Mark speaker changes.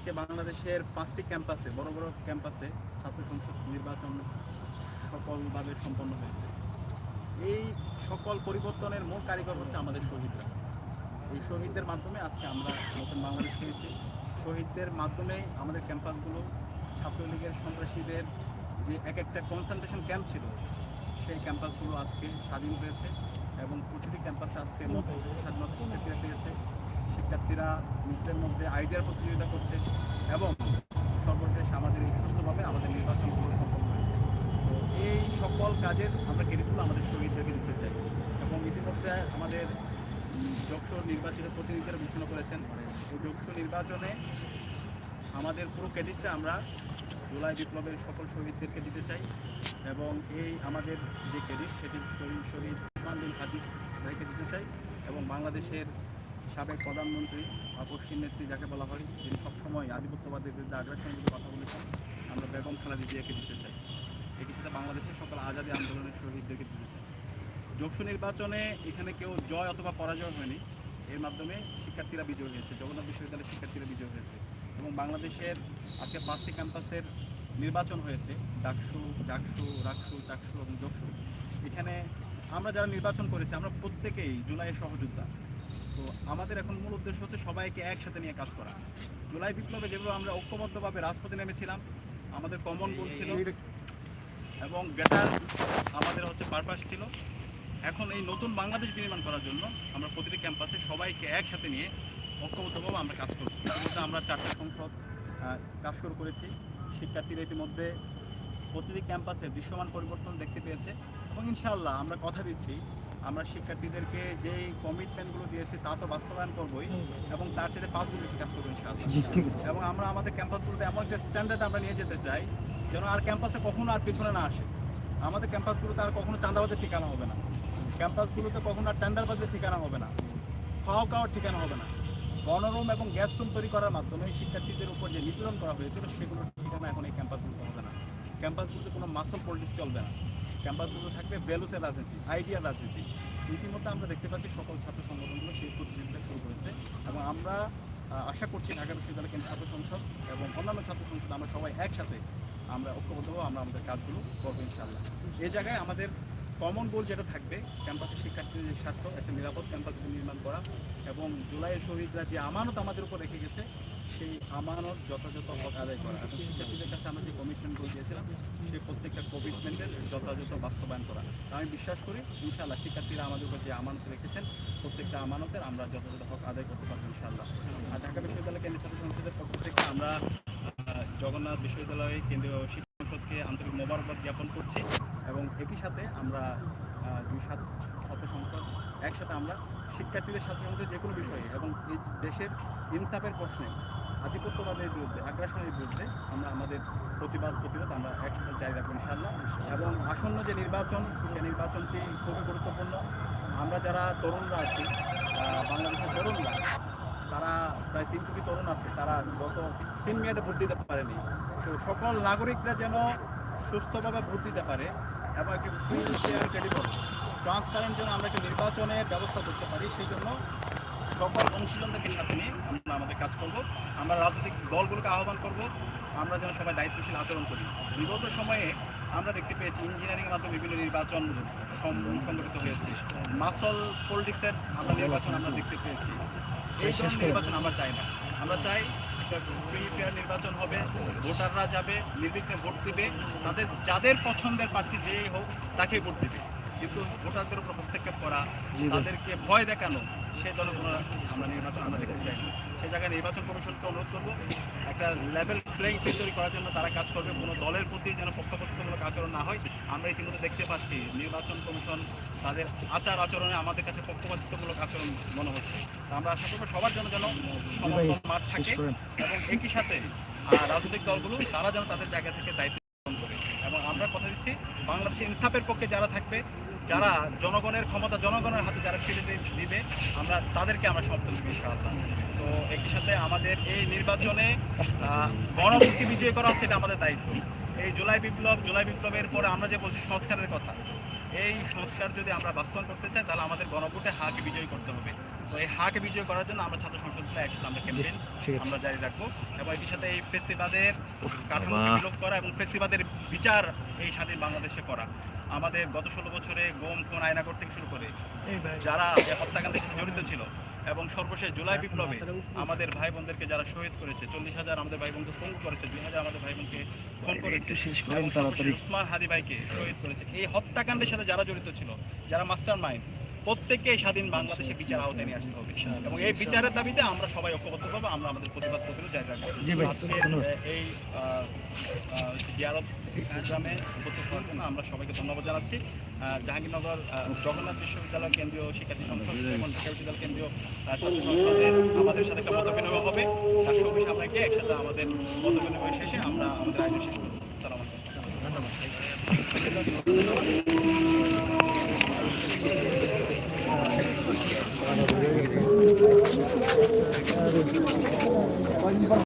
Speaker 1: আজকে বাংলাদেশের পাঁচটি ক্যাম্পাসে, বড় বড় ক্যাম্পাসে ছাত্র সংসদ নির্বাচন সফলভাবে সম্পন্ন হয়েছে। এই সকল পরিবর্তনের মূল কারিগর হচ্ছে আমাদের শহীদরা। এই শহীদদের মাধ্যমে আজকে আমরা নতুন বাংলাদেশ পেয়েছি। শহীদদের মাধ্যমে আমাদের ক্যাম্পাসগুলো ছাত্রলীগের সন্ত্রাসীদের যে এক একটা কনসেন্ট্রেশন ক্যাম্প ছিল, সেই ক্যাম্পাসগুলো আজকে স্বাধীন হয়েছে এবং প্রতিটি ক্যাম্পাসে আজকে স্বাধীনতা শিক্ষার্থীরা পেয়েছে শিক্ষার্থীরা নিজেদের মধ্যে আইডিয়ার প্রতিযোগিতা করছে এবং সর্বশেষ আমাদের সুস্থভাবে আমাদের নির্বাচনগুলো সম্পন্ন হয়েছে। তো এই সকল কাজের আমরা ক্রেডিটগুলো আমাদের শহীদদেরকে দিতে চাই এবং ইতিমধ্যে আমাদের যোগসু নির্বাচিত প্রতিনিধিরা ঘোষণা করেছেন এই যোগসু নির্বাচনে আমাদের পুরো ক্রেডিটটা আমরা জুলাই বিপ্লবের সকল শহীদদেরকে দিতে চাই এবং এই আমাদের যে ক্রেডিট সেটি শহীদ শহীদ ওসমান বিন ভাইকে দিতে চাই এবং বাংলাদেশের সাবেক প্রধানমন্ত্রী আপসীন নেত্রী যাকে বলা হয় যিনি সবসময় আধিপত্যবাদের বিরুদ্ধে আগ্রাসনের বিরুদ্ধে কথা বলেছেন। আমরা বেগম খালেদা জিয়াকে দিতে চাই। একই সাথে বাংলাদেশের সকল আজাদী আন্দোলনের শহীদদেরকে দিতে চাই। যোগসু নির্বাচনে এখানে কেউ জয় অথবা পরাজয় হয়নি। এর মাধ্যমে শিক্ষার্থীরা বিজয় হয়েছে, জগন্নাথ বিশ্ববিদ্যালয়ের শিক্ষার্থীরা বিজয় হয়েছে। এবং বাংলাদেশের আজকে পাঁচটি ক্যাম্পাসের নির্বাচন হয়েছে, ডাকসু, জাকসু, রাকসু, চাকসু এবং যোগসু এখানে আমরা যারা নির্বাচন করেছি, আমরা প্রত্যেকেই জুলাইয়ের সহযোদ্ধা। তো আমাদের এখন মূল উদ্দেশ্য হচ্ছে সবাইকে একসাথে নিয়ে কাজ করা। জুলাই বিপ্লবে যেগুলো আমরা ঐক্যবদ্ধভাবে রাজপথে নেমেছিলাম, আমাদের কমন গোল ছিল এবং বেটার আমাদের হচ্ছে পারপাস ছিল। এখন এই নতুন বাংলাদেশ নির্মাণ করার জন্য আমরা প্রতিটি ক্যাম্পাসে সবাইকে একসাথে নিয়ে ঐক্যবদ্ধভাবে আমরা কাজ করব। ইতিমধ্যে আমরা চারটা সংসদ কাজ শুরু করেছি। শিক্ষার্থীরা ইতিমধ্যে প্রতিটি ক্যাম্পাসে দৃশ্যমান পরিবর্তন দেখতে পেয়েছে এবং ইনশাআল্লাহ আমরা কথা দিচ্ছি আমরা শিক্ষার্থীদেরকে যেই কমিটমেন্টগুলো দিয়েছি তা তো বাস্তবায়ন করবই এবং তার চেয়ে পাঁচ গুণ বেশি কাজ করব ইনশাআল্লাহ। এবং আমরা আমাদের ক্যাম্পাসগুলোতে এমন একটা স্ট্যান্ডার্ড আমরা নিয়ে যেতে চাই যেন আর ক্যাম্পাসে কখনো আর পিছনে না আসে। আমাদের ক্যাম্পাসগুলোতে আর কখনো চাঁদাবাজের ঠিকানা হবে না। ক্যাম্পাসগুলোতে কখনো আর টেন্ডারবাজের ঠিকানা হবে না। ফাও কাওয়ার ঠিকানা হবে না। গণরুম এবং গ্যাস রুম তৈরি করার মাধ্যমে শিক্ষার্থীদের উপর যে নিপীড়ন করা হয়েছিল সেগুলোর ঠিকানা এখন এই ক্যাম্পাসগুলোতে হবে না। ক্যাম্পাসগুলোতে কোনো মাসল পলিটিক্স চলবে না। ক্যাম্পাসগুলোতে থাকবে ভ্যালুসের রাজনীতি আইডিয়ার রাজনীতি। ইতিমধ্যে আমরা দেখতে পাচ্ছি সকল ছাত্র সংগঠনগুলো সেই প্রতিযোগিতা শুরু করেছে এবং আমরা আশা করছি ঢাকা বিশ্ববিদ্যালয় কেন্দ্র ছাত্র সংসদ এবং অন্যান্য ছাত্র সংসদ আমরা সবাই একসাথে আমরা ঐক্যবদ্ধভাবে আমরা আমাদের কাজগুলো করব ইনশাআল্লাহ। এই জায়গায় আমাদের কমন গোল যেটা থাকবে ক্যাম্পাসের শিক্ষার্থীদের স্বার্থ, একটা নিরাপদ ক্যাম্পাস নির্মাণ করা এবং জুলাইয়ের শহীদরা যে আমানত আমাদের উপর রেখে গেছে সেই আমানত যথাযথ হক আদায় করা। এবং শিক্ষার্থীদের কাছে আমরা যে কমিটমেন্টগুলো দিয়েছিলাম, সেই প্রত্যেকটা কমিটমেন্টের যথাযথ বাস্তবায়ন করা। আমি বিশ্বাস করি, ইনশাআল্লাহ শিক্ষার্থীরা আমাদের উপর যে আমানত রেখেছেন, প্রত্যেকটা আমানতের আমরা যথাযথ হক আদায় করতে পারব, ইনশাআল্লাহ। আর ঢাকা বিশ্ববিদ্যালয় কেন্দ্রীয় ছাত্র সংসদের পক্ষ থেকে আমরা জগন্নাথ বিশ্ববিদ্যালয় কেন্দ্রীয় শিক্ষা সংসদকে আন্তরিক মোবারকবাদ জ্ঞাপন করছি এবং একই সাথে আমরা দুই সাত ছাত্র সংসদ একসাথে আমরা শিক্ষার্থীদের সাথে সাথে যে কোনো বিষয়ে এবং এই দেশের ইনসাফের প্রশ্নে, আধিপত্যবাদের বিরুদ্ধে, আগ্রাসনের বিরুদ্ধে আমরা আমাদের প্রতিবাদ, প্রতিরোধ আমরা একসাথে জারি রাখব ইনশাআল্লাহ। এবং আসন্ন যে নির্বাচন সেই নির্বাচনটি খুবই গুরুত্বপূর্ণ। আমরা যারা তরুণরা আছি বাংলাদেশের তরুণরা, তারা প্রায় তিন কোটি তরুণ আছে, তারা গত তিন মিনিটে ভোট দিতে পারেনি। তো সকল নাগরিকরা যেন সুস্থভাবে ভোট দিতে পারে এবং একটি ফ্রি ফেয়ার ক্রেডিবল ট্রান্সপারেন্ট যেন আমরা একটি নির্বাচনের ব্যবস্থা করতে পারি সেই জন্য সকল অংশীজনদেরকে সাথে নিয়ে আমরা আমাদের কাজ করব। আমরা রাজনৈতিক দলগুলোকে আহ্বান করব আমরা যেন সবাই দায়িত্বশীল আচরণ করি। বিগত সময়ে আমরা দেখতে পেয়েছি ইঞ্জিনিয়ারিংয়ের মাধ্যমে বিভিন্ন নির্বাচন সংগঠিত হয়েছে। মাসল পলিটিক্সের আমরা নির্বাচন আমরা দেখতে পেয়েছি। এই ধরনের নির্বাচন আমরা চাই না। আমরা চাই ফেয়ার নির্বাচন হবে, ভোটাররা যাবে, নির্বিঘ্নে ভোট দিবে, তাদের, যাদের পছন্দের প্রার্থী যে হোক, তাকেই ভোট দিবে কিন্তু ভোটারদের উপর হস্তক্ষেপ করা, তাদেরকে ভয় দেখানো সেই দলের কোনো আমরা নির্বাচন আমরা দেখতে চাই। সেই জায়গায় নির্বাচন কমিশনকে অনুরোধ করব, একটা লেভেল প্লেইং ফিল্ড তৈরি করার জন্য তারা কাজ করবে, কোনো দলের প্রতি যেন পক্ষপাতিত্বমূলক আচরণ না হয় আমরা ইতিমধ্যে দেখতে পাচ্ছি, নির্বাচন কমিশন তাদের আচার আচরণে আমাদের কাছে পক্ষপাতিত্বমূলক আচরণ মনে হচ্ছে। আমরা আশা করব সবার জন্য যেন সমর্থন মাঠ থাকে এবং একই সাথে রাজনৈতিক দলগুলো তারা যেন তাদের জায়গা থেকে দায়িত্ব পালন করে। এবং আমরা কথা দিচ্ছি বাংলাদেশে ইনসাফের পক্ষে যারা থাকবে যারা জনগণের ক্ষমতা জনগণের হাতে যারা ফিরে দিবে আমরা তাদেরকে আমরা সমর্থন দেবো ইনশাআল্লাহ। তো একই সাথে আমাদের এই নির্বাচনে আহ, গণভোটকে বিজয় করা হচ্ছে এটা আমাদের দায়িত্ব। এই জুলাই বিপ্লব জুলাই বিপ্লবের পরে আমরা যে বলছি সংস্কারের কথা এই সংস্কার যদি আমরা বাস্তবায়ন করতে চাই তাহলে আমাদের গণভোটে হাক বিজয় করতে হবে। তো এই হাক বিজয় করার জন্য আমরা ছাত্র সংসদ একসাথে আমরা ক্যাম্পেইন আমরা জারি রাখব এবং এটির সাথে এই ফেস্টিবাদের কাঠামো বিলোপ করা এবং ফেস্টিবাদের বিচার এই স্বাধীন বাংলাদেশে করা। আমাদের গত ষোলো বছরে গোম খুন আয়না করতে শুরু করে যারা এই হত্যাকাণ্ডের সাথে জড়িত ছিল এবং সর্বশেষ জুলাই বিপ্লবে আমাদের ভাই বোনদেরকে যারা শহীদ করেছে চল্লিশ হাজার আমাদের ভাই বোনকে ফোন করেছে দুই হাজার আমাদের ভাই বোনকে ফোন করেছে উসমান হাদি ভাইকে শহীদ করেছে। এই হত্যাকাণ্ডের সাথে যারা জড়িত ছিল যারা মাস্টার মাইন্ড প্রত্যেককে স্বাধীন বাংলাদেশে বিচার আওতায় নিয়ে আসতে হবে। এবং এই বিচারের দাবিতে আমরা সবাই ঐক্যবদ্ধভাবে আমরা আমাদের প্রতিবাদ করতে আজকের এই আহ, আহ, জিয়ারত প্রোগ্রামে উপস্থিত হওয়ার জন্য আমরা সবাইকে ধন্যবাদ জানাচ্ছি। জাহাঙ্গীরনগর জগন্নাথ বিশ্ববিদ্যালয় কেন্দ্রীয় শিক্ষার্থী সংসদ এবং ঢাকা বিশ্ববিদ্যালয় কেন্দ্রীয় ছাত্র সংসদের আমাদের সাথে একটা মত বিনিময় হবে। তার সঙ্গে আমরা গিয়ে একসাথে আমাদের মত বিনিময় শেষে আমরা আমাদের আয়োজন শেষ করব। সালাম